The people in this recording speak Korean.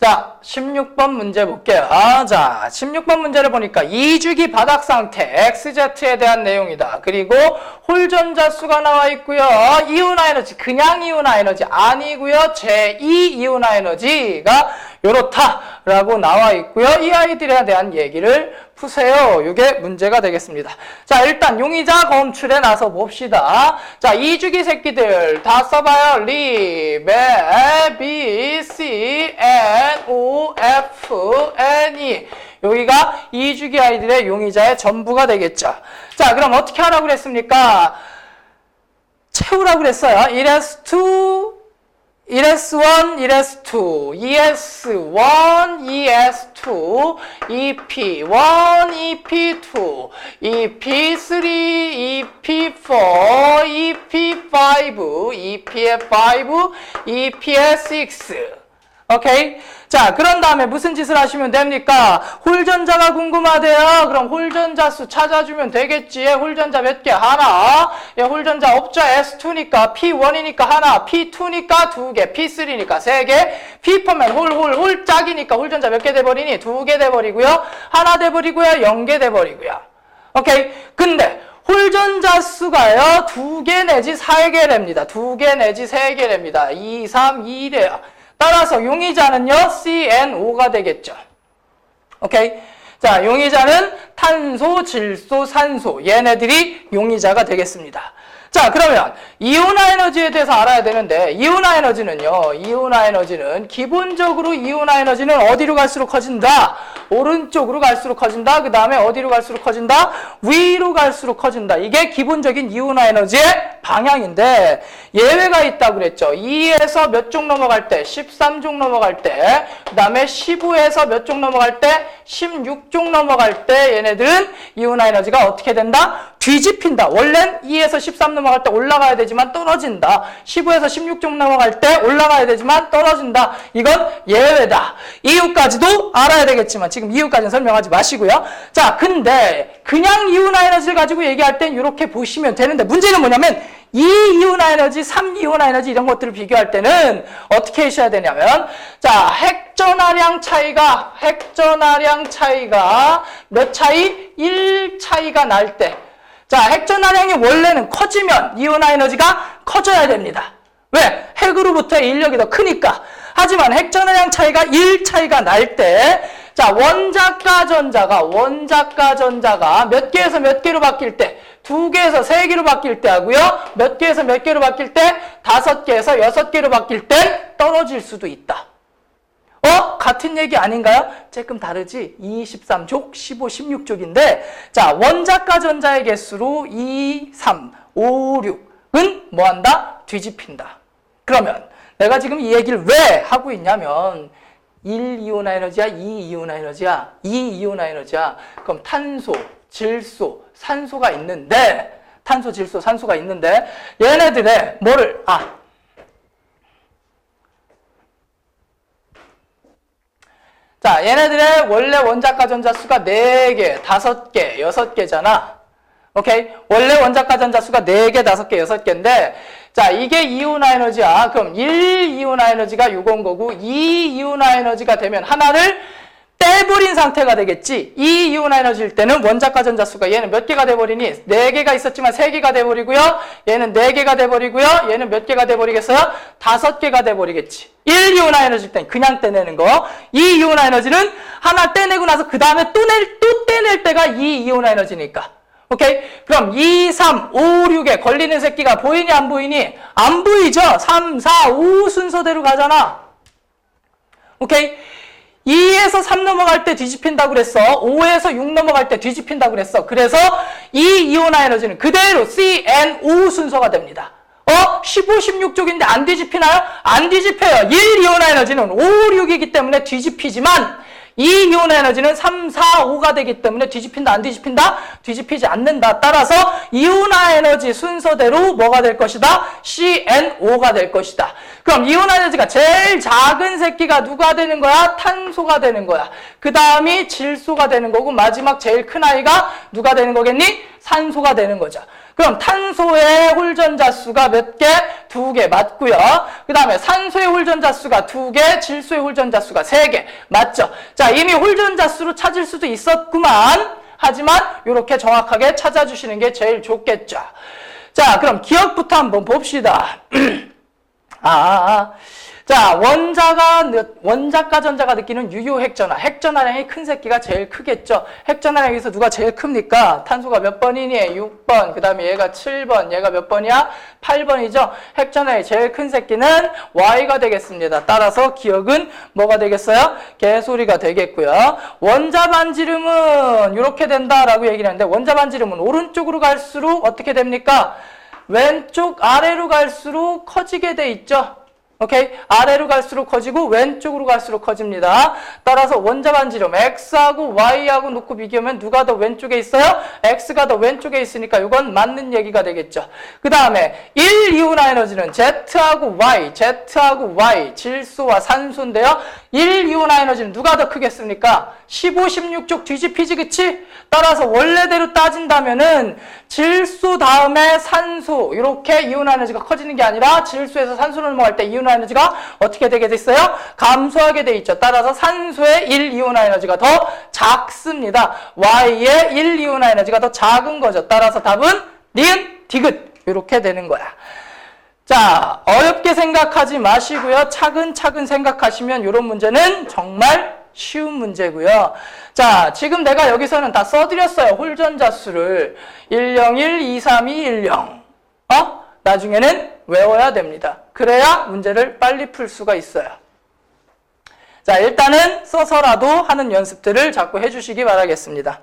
자, 16번 문제 볼게요. 아, 자, 16번 문제를 보니까 이주기 바닥 상태 XZ에 대한 내용이다. 그리고 홀전자 수가 나와 있고요. 이온화 에너지, 그냥 이온화 에너지 아니고요. 제2 이온화 에너지가 요렇다라고 나와 있고요. 이 아이들에 대한 얘기를 푸세요. 이게 문제가 되겠습니다. 자, 일단 용의자 검출에 나서 봅시다. 자, 이주기 새끼들 다 써봐요. 리, 베, B, C, N, F, N, E. 여기가 이주기 아이들의 용의자의 전부가 되겠죠. 자, 그럼 어떻게 하라고 그랬습니까? 채우라고 그랬어요. 1S2, 1S1, 2 ES1, ES2, EP1, EP2, EP3, EP4, EP5, EPF5, EPS6. 오케이? 자, 그런 다음에 무슨 짓을 하시면 됩니까? 홀전자가 궁금하대요. 그럼 홀전자 수 찾아주면 되겠지. 홀전자 몇 개? 하나. 예, 홀전자 없죠. S2니까 P1이니까 하나. P2니까 두 개. P3니까 세 개. P4면 홀, 홀, 홀 짝이니까 홀전자 몇 개 돼버리니? 두 개 돼버리고요. 하나 돼버리고요. 영개 돼버리고요. 오케이? 근데 홀전자 수가요. 두 개 내지 세 개랍니다. 두 개 내지 세 개랍니다. 2, 3, 2래요. 따라서 용의자는요, CNO가 되겠죠. 오케이? 자, 용의자는 탄소, 질소, 산소. 얘네들이 용의자가 되겠습니다. 자, 그러면 이온화 에너지에 대해서 알아야 되는데 이온화 에너지는요. 이온화 에너지는 기본적으로 이온화 에너지는 어디로 갈수록 커진다? 오른쪽으로 갈수록 커진다. 그 다음에 어디로 갈수록 커진다? 위로 갈수록 커진다. 이게 기본적인 이온화 에너지의 방향인데 예외가 있다고 그랬죠. 2에서 몇종 넘어갈 때? 13종 넘어갈 때. 그 다음에 15에서 몇종 넘어갈 때? 16종 넘어갈 때 얘네들은 이온화 에너지가 어떻게 된다? 뒤집힌다. 원래는 2에서 13 넘어갈 때 올라가야 되지만 떨어진다. 15에서 16종 넘어갈 때 올라가야 되지만 떨어진다. 이건 예외다. 이유까지도 알아야 되겠지만 지금 이유까지는 설명하지 마시고요. 자, 근데 그냥 이온화 에너지를 가지고 얘기할 땐 이렇게 보시면 되는데 문제는 뭐냐면 2 이온화 에너지, 3 이온화 에너지 이런 것들을 비교할 때는 어떻게 하셔야 되냐면 자, 핵전하량 차이가 핵전하량 차이가 몇 차이? 1 차이가 날 때. 자, 핵전하량이 원래는 커지면 이온화 에너지가 커져야 됩니다. 왜? 핵으로부터의 인력이 더 크니까. 하지만 핵전하량 차이가 1 차이가 날 때, 자, 원자가 전자가, 원자가 전자가 몇 개에서 몇 개로 바뀔 때, 두 개에서 세 개로 바뀔 때 하고요. 몇 개에서 몇 개로 바뀔 때, 다섯 개에서 여섯 개로 바뀔 때 떨어질 수도 있다. 어? 같은 얘기 아닌가요? 조금 다르지? 2, 13족, 15, 16족인데, 자, 원자가 전자의 개수로 2, 3, 5, 6은 뭐 한다? 뒤집힌다. 그러면 내가 지금 이 얘기를 왜 하고 있냐면, 1 이온화 에너지야, 2 이온화 에너지야, 2 이온화 에너지야. 그럼 탄소, 질소, 산소가 있는데, 탄소, 질소, 산소가 있는데, 얘네들의 뭐를, 아, 자, 얘네들의 원래 원자가 전자 수가 4개, 5개, 6개잖아. 오케이? 원래 원자가 전자 수가 4개, 5개, 6개인데, 자, 이게 이온화 에너지야. 그럼 1 이온화 에너지가 요건 거고, 2 이온화 에너지가 되면 하나를 떼버린 상태가 되겠지. 이 이온화 에너지일 때는 원자가 전자 수가 얘는 몇 개가 돼버리니? 4개가 있었지만 3개가 돼버리고요. 얘는 4개가 돼버리고요. 얘는 몇 개가 돼버리겠어요? 5개가 돼버리겠지. 1 이온화 에너지일 땐 그냥 떼내는 거. 2 이온화 에너지는 하나 떼내고 나서 그 다음에 또 낼, 또 떼낼 때가 2 이온화 에너지니까. 오케이? 그럼 2, 3, 5, 6에 걸리는 새끼가 보이니 안 보이니? 안 보이죠? 3, 4, 5 순서대로 가잖아. 오케이? 2에서 3 넘어갈 때 뒤집힌다고 그랬어. 5에서 6 넘어갈 때 뒤집힌다고 그랬어. 그래서 이 이온화 에너지는 그대로 CNO 순서가 됩니다. 어? 15, 16쪽인데 안 뒤집히나요? 안 뒤집혀요. 1 이온화 에너지는 5, 6이기 때문에 뒤집히지만 이 이온화 에너지는 3, 4, 5가 되기 때문에 뒤집힌다, 안 뒤집힌다? 뒤집히지 않는다. 따라서 이온화 에너지 순서대로 뭐가 될 것이다? CNO가 될 것이다. 그럼 이온화 에너지가 제일 작은 새끼가 누가 되는 거야? 탄소가 되는 거야. 그 다음이 질소가 되는 거고 마지막 제일 큰 아이가 누가 되는 거겠니? 산소가 되는 거죠. 그럼 탄소의 홀전자 수가 몇 개? 두 개 맞고요. 그 다음에 산소의 홀전자 수가 두 개, 질소의 홀전자 수가 세 개. 맞죠? 자, 이미 홀전자 수로 찾을 수도 있었구만. 하지만 이렇게 정확하게 찾아주시는 게 제일 좋겠죠. 자, 그럼 기억부터 한번 봅시다. 아, 아, 자, 원자가, 느- 원자과 전자가 느끼는 유효 핵전화. 핵전화량이 큰 새끼가 제일 크겠죠. 핵전화량에서 누가 제일 큽니까? 탄소가 몇 번이니? 6번. 그 다음에 얘가 7번. 얘가 몇 번이야? 8번이죠. 핵전화량이 제일 큰 새끼는 Y가 되겠습니다. 따라서 기억은 뭐가 되겠어요? 개소리가 되겠고요. 원자 반지름은 이렇게 된다라고 얘기를 하는데 원자 반지름은 오른쪽으로 갈수록 어떻게 됩니까? 왼쪽 아래로 갈수록 커지게 돼 있죠. 오케이? 아래로 갈수록 커지고 왼쪽으로 갈수록 커집니다. 따라서 원자 반 지름 x하고 y하고 놓고 비교하면 누가 더 왼쪽에 있어요? x가 더 왼쪽에 있으니까 이건 맞는 얘기가 되겠죠. 그 다음에 1 이온화 에너지는 z하고 y, z하고 y, 질소와 산소인데요. 1 이온화 에너지는 누가 더 크겠습니까? 15, 16쪽 뒤집히지 그치? 따라서 원래대로 따진다면은 질소 다음에 산소 이렇게 이온화 에너지가 커지는 게 아니라 질소에서 산소로 넘어갈 때 이온화 에너지가 어떻게 되게 돼 있어요? 감소하게 돼 있죠. 따라서 산소의 1 이온화 에너지가 더 작습니다. Y의 1 이온화 에너지가 더 작은 거죠. 따라서 답은 니은 디귿 이렇게 되는 거야. 자, 어렵게 생각하지 마시고요. 차근차근 생각하시면 이런 문제는 정말 쉬운 문제고요. 자, 지금 내가 여기서는 다 써드렸어요. 홀전자 수를 101, 232, 10. 어? 나중에는 외워야 됩니다. 그래야 문제를 빨리 풀 수가 있어요. 자, 일단은 써서라도 하는 연습들을 자꾸 해주시기 바라겠습니다.